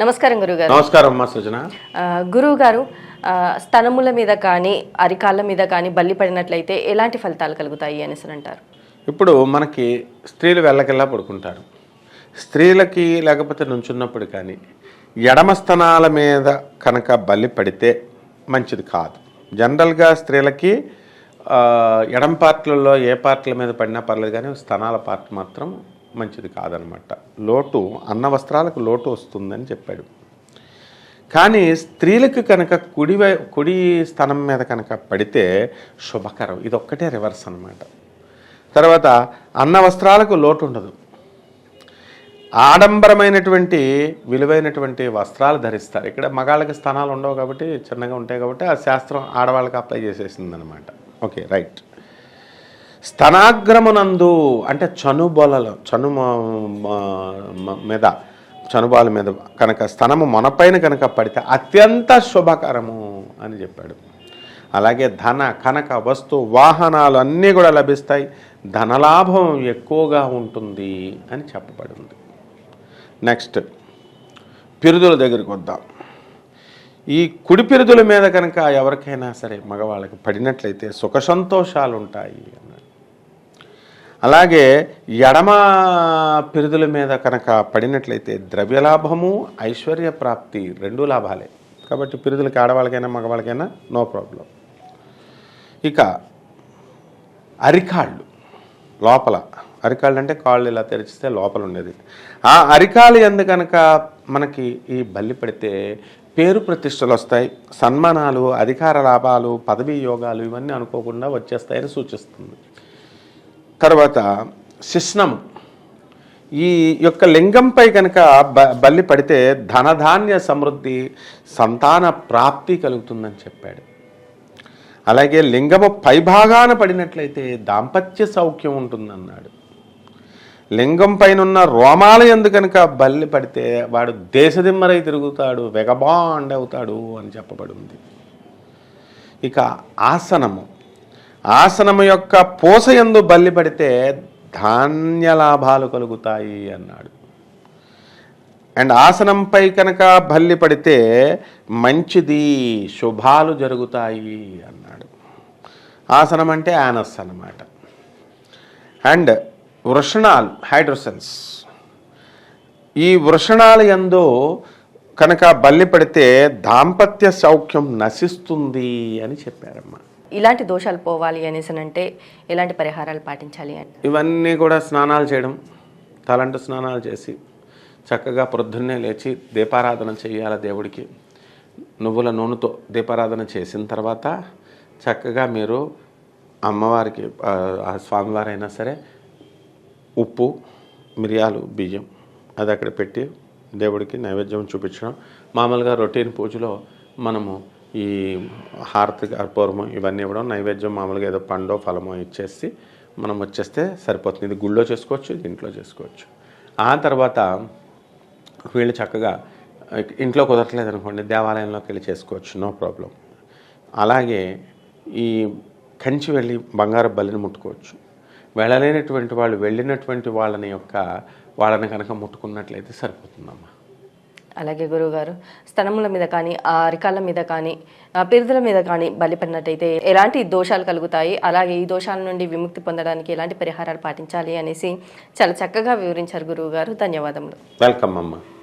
నమస్కారం గురుగారు. నమస్కారం అమ్మా సృజన. గురువు గారు స్తనముల మీద కానీ అరికాళ్ళ మీద కానీ బల్లి పడినట్లయితే ఎలాంటి ఫలితాలు కలుగుతాయి అనేసి అని అంటారు? ఇప్పుడు మనకి స్త్రీలు వెళ్ళకెల్లా పడుకుంటారు. స్త్రీలకి లేకపోతే నుంచున్నప్పుడు కానీ ఎడమ స్తనాల మీద కనుక బల్లి పడితే మంచిది కాదు. జనరల్గా స్త్రీలకి ఆ, ఎడమ పార్ట్లలో ఏ పార్ట్ల మీద పడినా పర్లేదు కానీ స్తనాల పార్ట్ మాత్రం మంచిది కాదనమాట. లోటు అన్న వస్త్రాలకు లోటు వస్తుందని చెప్పాడు. కానీ స్త్రీలకు కనుక కుడి కుడి స్థనం మీద కనుక పడితే శుభకరం. ఇది ఒక్కటే రివర్స్ అనమాట తర్వాత అన్న వస్త్రాలకు లోటు ఉండదు. ఆడంబరమైనటువంటి విలువైనటువంటి వస్త్రాలు ధరిస్తారు. ఇక్కడ మగాళ్ళకి స్థానాలు ఉండవు కాబట్టి చిన్నగా ఉంటాయి కాబట్టి ఆ శాస్త్రం ఆడవాళ్ళకి అప్లై చేసేసింది అనమాట ఓకే రైట్ స్తనాగ్రమునందు అంటే చనుబొలలో చను మ- మీద చనుబాల మీద కనుక స్తనము మనపైన కనుక పడితే అత్యంత శుభకరము అని చెప్పాడు. అలాగే ధన కనక వస్తు వాహనాలు అన్నీ కూడా లభిస్తాయి. ధనలాభం ఎక్కువగా ఉంటుంది అని చెప్పబడింది. నెక్స్ట్ పిరుదుల దగ్గరికి వద్దాం. ఈ కుడి పిరుదుల మీద కనుక ఎవరికైనా సరే మగవాళ్ళకి పడినట్లయితే సుఖ సంతోషాలు ఉంటాయి అలాగే ఎడమ పిరుదుల మీద కనుక పడినట్లయితే ద్రవ్యలాభము ఐశ్వర్య ప్రాప్తి రెండు లాభాలే. కాబట్టి పిరుదులకి ఆడవాళ్ళకైనా మగవాళ్ళకైనా నో ప్రాబ్లం. ఇక అరికాళ్ళు లోపల. అరికాళ్ళు అంటే కాళ్ళు ఇలా తెరిచితే లోపల ఉండేది. ఆ అరికాలు ఎందు కనుక మనకి ఈ బల్లి పడితే పేరు ప్రతిష్టలు వస్తాయి. సన్మానాలు అధికార లాభాలు పదవీ యోగాలు ఇవన్నీ అనుకోకుండా వచ్చేస్తాయని సూచిస్తుంది. తర్వాత శిష్ణం ఈ యొక్క లింగంపై కనుక బల్లి పడితే ధనధాన్య సమృద్ధి సంతాన ప్రాప్తి కలుగుతుందని చెప్పాడు. అలాగే లింగము పైభాగాన పడినట్లయితే దాంపత్య సౌఖ్యం ఉంటుందన్నాడు. లింగం పైన ఉన్న రోమాల ఎందు కనుక బల్లి పడితే వాడు దేశదిమ్మరై తిరుగుతాడు వెగబాండ్ అవుతాడు అని చెప్పబడింది. ఇక ఆసనము. ఆసనము యొక్క పూస ఎందు బల్లి పడితే ధాన్య లాభాలు కలుగుతాయి అన్నాడు. అండ్ ఆసనంపై కనుక బల్లి పడితే మంచిది శుభాలు జరుగుతాయి అన్నాడు. ఆసనం అంటే యానస్ అన్నమాట. అండ్ వృషణాలు హైడ్రోసెన్స్. ఈ వృషణాలు ఎందు కనుక బల్లి పడితే దాంపత్య సౌఖ్యం నశిస్తుంది అని చెప్పారమ్మా. ఇలాంటి దోషాలు పోవాలి అనేసి అని అంటే ఎలాంటి పరిహారాలు పాటించాలి అని? ఇవన్నీ కూడా స్నానాలు చేయడం తలంటు స్నానాలు చేసి చక్కగా ప్రొద్దున్నే లేచి దీపారాధన చేయాలి దేవుడికి. నువ్వుల నూనెతో దీపారాధన చేసిన తర్వాత చక్కగా మీరు అమ్మవారికి స్వామివారైనా సరే ఉప్పు మిరియాలు బియ్యం అది అక్కడ పెట్టి దేవుడికి నైవేద్యం చూపించడం. మామూలుగా రొటీన్ పూజలో మనము ఈ హారతి కర్పూరము ఇవన్నీ ఇవ్వడం. నైవేద్యం మామూలుగా ఏదో పండో ఫలమో ఇచ్చేసి మనం వచ్చేస్తే సరిపోతుంది. ఇది గుళ్ళో చేసుకోవచ్చు ఇది ఇంట్లో చేసుకోవచ్చు. ఆ తర్వాత వీళ్ళు చక్కగా ఇంట్లో కుదరట్లేదు అనుకోండి దేవాలయంలోకి వెళ్ళి చేసుకోవచ్చు నో ప్రాబ్లం. అలాగే ఈ కంచి వెళ్ళి బంగారు బల్లిని ముట్టుకోవచ్చు. వెళ్ళలేనటువంటి వాళ్ళు వెళ్ళినటువంటి వాళ్ళని యొక్క వాళ్ళని కనుక ముట్టుకున్నట్లయితే సరిపోతుందమ్మా. అలాగే గురువుగారు స్తనముల మీద కానీ ఆ అరికాళ్ళ మీద కానీ పిరుదుల మీద కానీ బలి పడినట్టయితే ఎలాంటి దోషాలు కలుగుతాయి? అలాగే ఈ దోషాల నుండి విముక్తి పొందడానికి ఎలాంటి పరిహారాలు పాటించాలి అనేసి చాలా చక్కగా వివరించారు గురువు గారు ధన్యవాదములు. వెల్కమ్ అమ్మా.